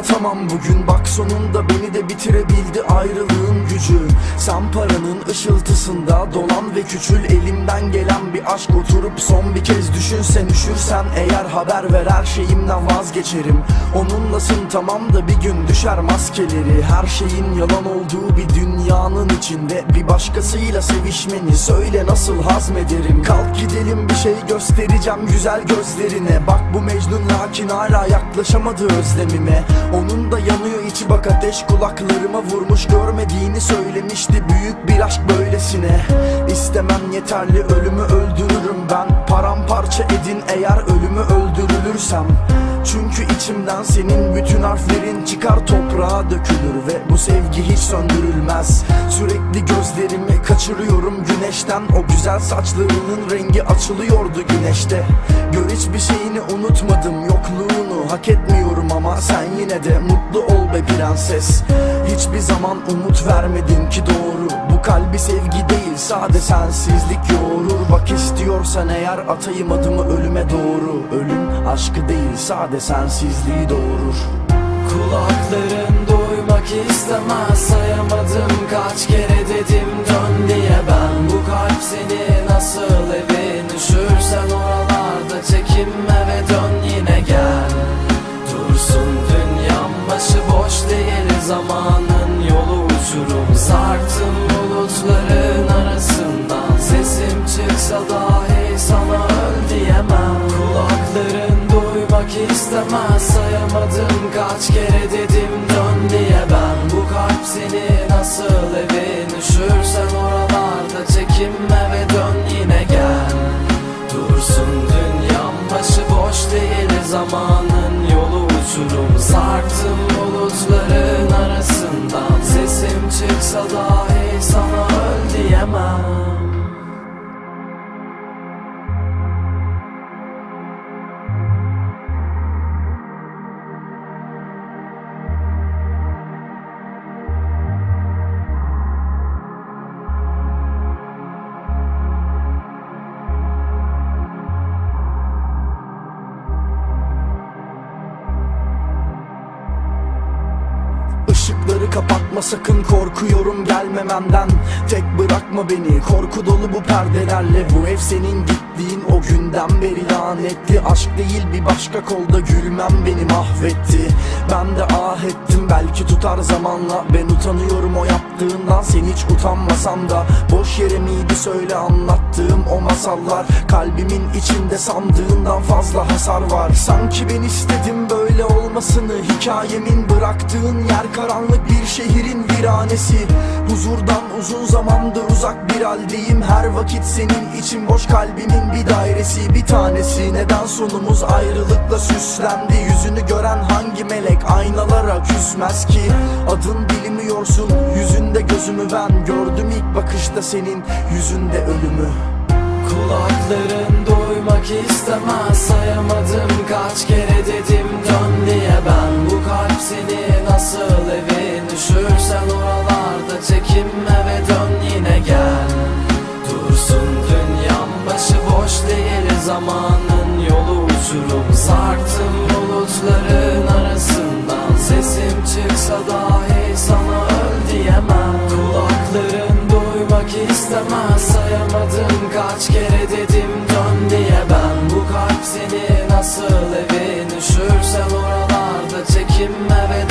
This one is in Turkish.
anlatamam bugün. Bak sonunda beni de bitirebildi ayrılığın gücü. Sen paranın ışıltısında dolan ve küçül. Elimden gelen bir aşk oturup son bir kez düşünsen Üşürsen eğer haber ver her şeyimden vazgeçerim. Onunlasın tamam da bir gün düşer maskeleri. Her şeyin yalan olduğu bir dünyanın içinde. Bir başkasıyla sevişmeni söyle nasıl hazmederim. Kalk gidelim bir şey göstereceğim güzel gözlerine. Bak bu Mecnun lakin hala yaklaşamadı özlemime. Onun da yanıyor içi bak ateş kulaklarıma vurmuş. Görmediğini söylemişti büyük bir aşk böylesine. İstemem yeterli ölümü İçimden senin bütün harflerin çıkar toprağa dökülür Ve bu sevgi hiç söndürülmez. Sürekli gözlerimi kaçırıyorum güneşten. O güzel saçlarının rengi açılıyordu güneşte. Gör hiçbir şeyini unutmadım yokluğunu Hak etmiyorum ama sen yine de mutlu ol be prenses. Hiçbir zaman umut vermedin ki doğru. Bu kalbi sevgi değil sade sensizlik yoğurur. Bak istiyorsan eğer atayım adımı ölüme doğru. Ölüm aşkı değil sade sensizliği doğurur. Kulakların duymak istemez. Sayamadım kaç kere dedim dön diye. Ben Bu kalp seni nasıl evin istemez Sayamadım kaç kere dedim dön diye ben Bu kalp seni nasıl evin üşürsen oralarda çekinme ve dön Kapatma sakın korkuyorum gelmemenden Tek bırakma beni korku dolu bu perdelerle. Bu ev senin gittiğin o günden beri lanetli. Aşk değil bir başka kolda gülmem beni mahvetti. Ben de ah ettim belki tutar zamanla. Ben utanıyorum o yaptığından sen hiç utanmasan da. Boş yere miydi söyle anlattığım o masallar. Kalbimin içinde sandığından fazla hasar var. Sanki ben istedim böyle olmasını. Hikayemin bıraktığın yer karanlık bir şehrin viranesi. Huzurdan uzun zamandır uzak bir haldeyim. Her vakit senin için boş kalbimin bir dairesi Bir tanesi. Neden sonumuz ayrılıkla süslendi? Yüzünü gören hangi melek aynalara küsmez ki? Adın bilmiyorsun yüzünde gözümü ben Gördüm. İlk bakışta senin yüzünde ölümü Kulakların duymak istemez. Sayamadım kaç kere dedim dön diye. Ben Bu kalp seni nasıl evin üşürsen oralarda çekinme ve dön yine gel. Dursun dünyam başı boş değil zamanın yolu uçurum. Sarktım bulutların arasından Sesim çıksa dahi duymak istemez. Sayamadım kaç kere dedim dön diye. Ben Bu kalp seni nasıl evin üşürsen oralarda çekinme ve